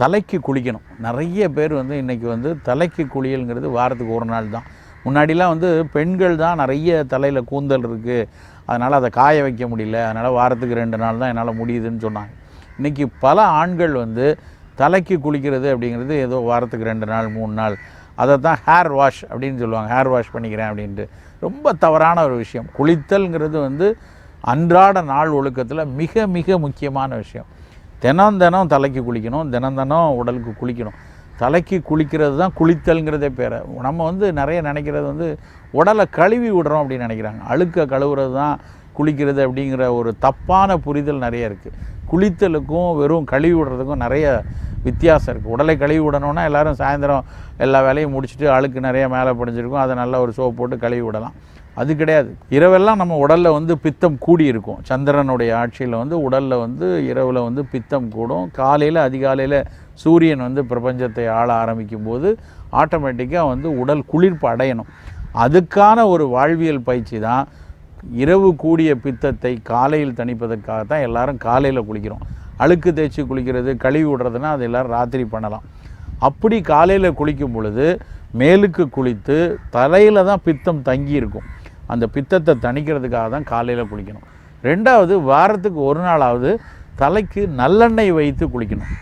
தலைக்கு குளிக்கணும். நிறைய பேர் வந்து இன்றைக்கி வந்து தலைக்கு குளியலுங்கிறது வாரத்துக்கு ஒரு நாள் தான். முன்னாடிலாம் வந்து பெண்கள் தான் நிறைய தலையில் கூந்தல் இருக்குது அதனால் அதை காய வைக்க முடியல. அதனால் வாரத்துக்கு ரெண்டு நாள் தான் என்னால் முடியுதுன்னு சொன்னாங்க. இன்றைக்கி பல ஆண்கள் வந்து தலைக்கு குளிக்கிறது அப்படிங்கிறது ஏதோ வாரத்துக்கு ரெண்டு நாள் மூணு நாள். அதை தான் ஹேர் வாஷ் அப்படின்னு சொல்லுவாங்க. ஹேர் வாஷ் பண்ணிக்கிறேன் அப்படின்ட்டு. ரொம்ப தவறான ஒரு விஷயம். குளித்தல்ங்கிறது வந்து அன்றாட நாள் ஒழுக்கத்தில் மிக மிக முக்கியமான விஷயம். தினம் தினம் தலைக்கு குளிக்கணும் தினம் தினம் உடலுக்கு குளிக்கணும். தலைக்கு குளிக்கிறது தான் குளித்தல்ங்கிறதே பேர். நம்ம வந்து நிறைய நினைக்கிறது வந்து உடலை கழுவி விடுறோம் அப்படின்னு நினைக்கிறாங்க. அழுக்க கழுவுறது தான் குளிக்கிறது அப்படிங்கிற ஒரு தப்பான புரிதல் நிறைய இருக்குது குளித்தலுக்கும் வெறும் கழுவி விடுறதுக்கும் நிறைய வித்தியாசம் இருக்குது உடலை கழுவி விடணும்னா எல்லாரும் சாயந்தரம் எல்லா வேலையும் முடிச்சுட்டு அழுக்கு நிறைய மேலே படிஞ்சிருக்கும். அதை நல்லா ஒரு சோப் போட்டு கழுவி விடலாம். அது கிடையாது. இரவெல்லாம் நம்ம உடலில் வந்து பித்தம் கூடி இருக்கும். சந்திரனுடைய ஆட்சியில் வந்து உடலில் வந்து இரவில் வந்து பித்தம் கூடும். காலையில் அதிகாலையில் சூரியன் வந்து பிரபஞ்சத்தை ஆள ஆரம்பிக்கும் போது ஆட்டோமேட்டிக்காக வந்து உடல் குளிர்ப்பு அடையணும். அதுக்கான ஒரு வாழ்வியல் பயிற்சி தான் இரவு கூடிய பித்தத்தை காலையில் தணிப்பதற்காக தான் எல்லாரும் காலையில் குளிக்கிறோம். அழுக்கு தேய்ச்சி குளிக்கிறது கழுவி விடுறதுனா அது எல்லோரும் ராத்திரி பண்ணலாம். அப்படி காலையில் குளிக்கும் பொழுது மேலுக்கு குளித்து தலையில் தான் பித்தம் தங்கி இருக்கும். அந்த பித்தத்தை தணிக்கிறதுக்காக தான் காலையில் குளிக்கணும். ரெண்டாவது வாரத்துக்கு ஒரு நாளாவது தலைக்கு நல்லெண்ணெய் வைத்து குளிக்கணும்.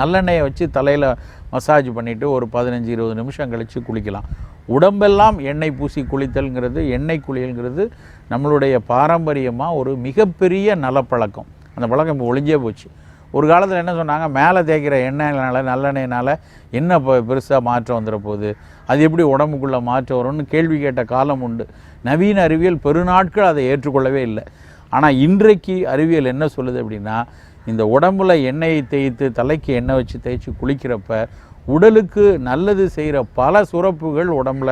நல்லெண்ணெயை வச்சு தலையில் மசாஜ் பண்ணிவிட்டு ஒரு பதினஞ்சு இருபது நிமிஷம் கழித்து குளிக்கலாம். உடம்பெல்லாம் எண்ணெய் பூசி குளித்தல்ங்கிறது எண்ணெய் குளியல்ங்கிறது நம்மளுடைய பாரம்பரியமாக ஒரு மிகப்பெரிய நலப்பழக்கம். அந்த பழக்கம் இப்போ ஒளிஞ்சே போச்சு. ஒரு காலத்தில் என்ன சொன்னாங்க? மேலே தேய்க்கிற எண்ணெயினால் நல்லெண்ணெயினால் என்ன இப்போ பெருசாக மாற்றம் வந்துட போகுது? அது எப்படி உடம்புக்குள்ளே மாற்றம் வரும்னு கேள்வி கேட்ட காலம் உண்டு. நவீன அறிவியல் பெருநாட்கள் அதை ஏற்றுக்கொள்ளவே இல்லை. ஆனால் இன்றைக்கு அறிவியல் என்ன சொல்லுது அப்படின்னா இந்த உடம்புல எண்ணெயை தேய்த்து தலைக்கு எண்ணெய் வச்சு தேய்ச்சி குளிக்கிறப்ப உடலுக்கு நல்லது செய்கிற பல சுரப்புகள் உடம்புல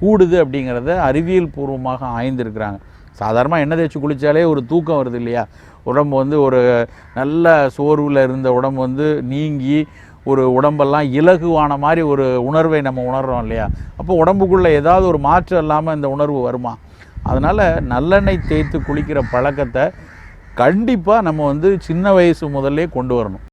கூடுது அப்படிங்கிறத அறிவியல் பூர்வமாக ஆய்ந்திருக்கிறாங்க. சாதாரணமாக எண்ணெய் தேய்ச்சி குளித்தாலே ஒரு தூக்கம் வருது இல்லையா? உடம்பு வந்து ஒரு நல்ல சோர்வில் இருந்த உடம்பு வந்து நீங்கி ஒரு உடம்பெல்லாம் இலகுவான மாதிரி ஒரு உணர்வை நம்ம உணர்கிறோம் இல்லையா? அப்போ உடம்புக்குள்ளே ஏதாவது ஒரு மாற்றம் இல்லாமல் இந்த உணர்வு வருமா? அதனால் நல்லெண்ணெய் தேய்த்து குளிக்கிற பழக்கத்தை கண்டிப்பாக நம்ம வந்து சின்ன வயசு முதல்லே கொண்டு வரணும்.